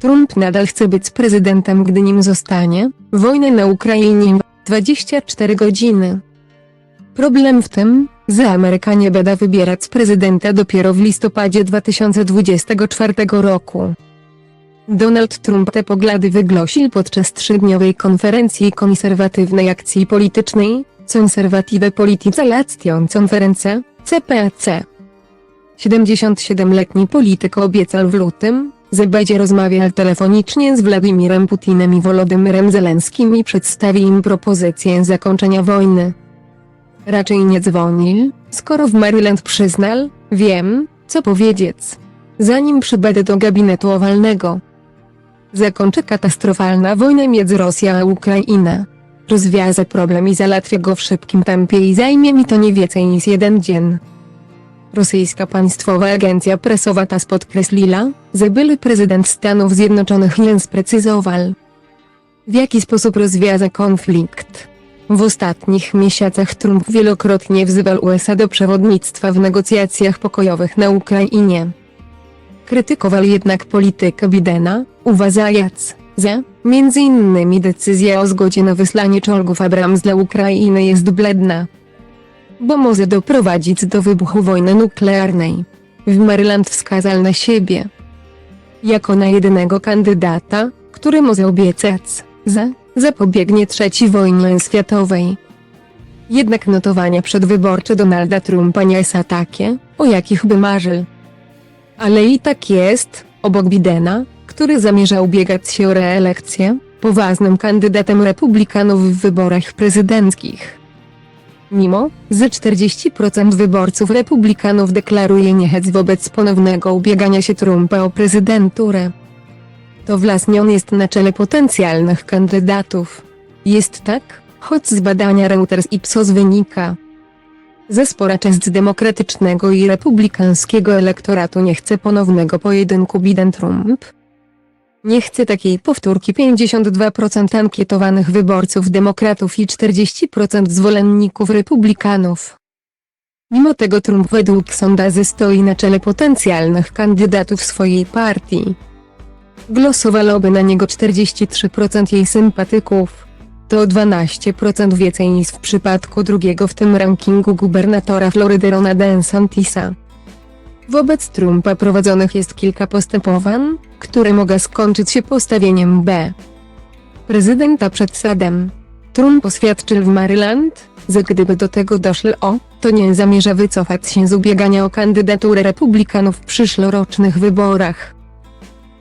Trump nadal chce być prezydentem, gdy nim zostanie. Wojna na Ukrainie 24 godziny. Problem w tym, że Amerykanie będą wybierać prezydenta dopiero w listopadzie 2024 roku. Donald Trump te poglądy wygłosił podczas trzydniowej konferencji konserwatywnej akcji politycznej, Conservative Political Action Conference, CPAC. 77-letni polityk obiecał w lutym, że będzie rozmawiał telefonicznie z Władimirem Putinem i Wolodymyrem Zelenskim i przedstawi im propozycję zakończenia wojny. Raczej nie dzwonił, skoro w Maryland przyznał, wiem, co powiedzieć. Zanim przybędę do gabinetu owalnego. Zakończy katastrofalna wojna między Rosją a Ukrainą. Rozwiąże problem i załatwię go w szybkim tempie i zajmie mi to nie więcej niż jeden dzień. Rosyjska Państwowa Agencja Prasowa TASS podkreśliła, że były prezydent Stanów Zjednoczonych nie sprecyzował, w jaki sposób rozwiąże konflikt. W ostatnich miesiącach Trump wielokrotnie wzywał USA do przewodnictwa w negocjacjach pokojowych na Ukrainie. Krytykował jednak politykę Bidena, uważając, że, między innymi decyzja o zgodzie na wysłanie czołgów Abrams dla Ukrainy jest bledna bo może doprowadzić do wybuchu wojny nuklearnej. W Maryland wskazał na siebie jako na jedynego kandydata, który może obiecać, że zapobiegnie trzeciej wojnie światowej. Jednak notowania przedwyborcze Donalda Trumpa nie są takie, o jakich by marzył. Ale i tak jest, obok Bidena, który zamierza ubiegać się o reelekcję, poważnym kandydatem republikanów w wyborach prezydenckich. Mimo, że 40% wyborców republikanów deklaruje niechęć wobec ponownego ubiegania się Trumpa o prezydenturę, to właśnie on jest na czele potencjalnych kandydatów. Jest tak, choć z badania Reuters Ipsos wynika, że spora część demokratycznego i republikańskiego elektoratu nie chce ponownego pojedynku Biden-Trump. Nie chce takiej powtórki 52% ankietowanych wyborców demokratów i 40% zwolenników republikanów. Mimo tego Trump według sondaży stoi na czele potencjalnych kandydatów swojej partii. Głosowałoby na niego 43% jej sympatyków. To o 12% więcej niż w przypadku drugiego w tym rankingu gubernatora Florydy Rona DeSantisa. Wobec Trumpa prowadzonych jest kilka postępowań, które mogą skończyć się postawieniem B. Prezydenta przed sadem. Trump oświadczył w Maryland, że gdyby do tego doszło, to nie zamierza wycofać się z ubiegania o kandydaturę republikanów w przyszłorocznych wyborach.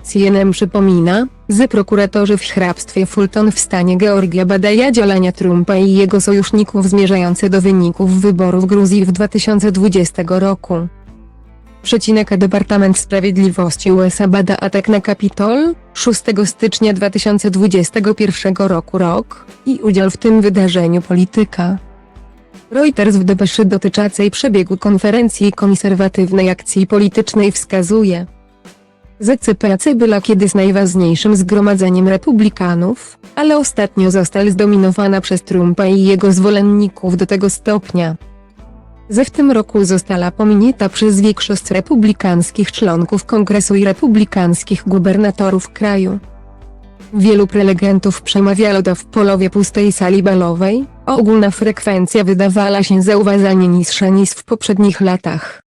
CNN przypomina, że prokuratorzy w hrabstwie Fulton w stanie Georgia badają działania Trumpa i jego sojuszników zmierzające do wyników wyborów Gruzji w 2020 roku. Przecinek Departament Sprawiedliwości USA bada atak na Kapitol 6 stycznia 2021 roku rok i udział w tym wydarzeniu polityka. Reuters w depeszy dotyczącej przebiegu konferencji konserwatywnej akcji politycznej wskazuje, że CPAC była kiedyś najważniejszym zgromadzeniem republikanów, ale ostatnio została zdominowana przez Trumpa i jego zwolenników do tego stopnia, że w tym roku została pominięta przez większość republikanskich członków kongresu i republikanskich gubernatorów kraju. Wielu prelegentów przemawiało do w polowie pustej sali balowej, ogólna frekwencja wydawała się zauważalnie niższa niż w poprzednich latach.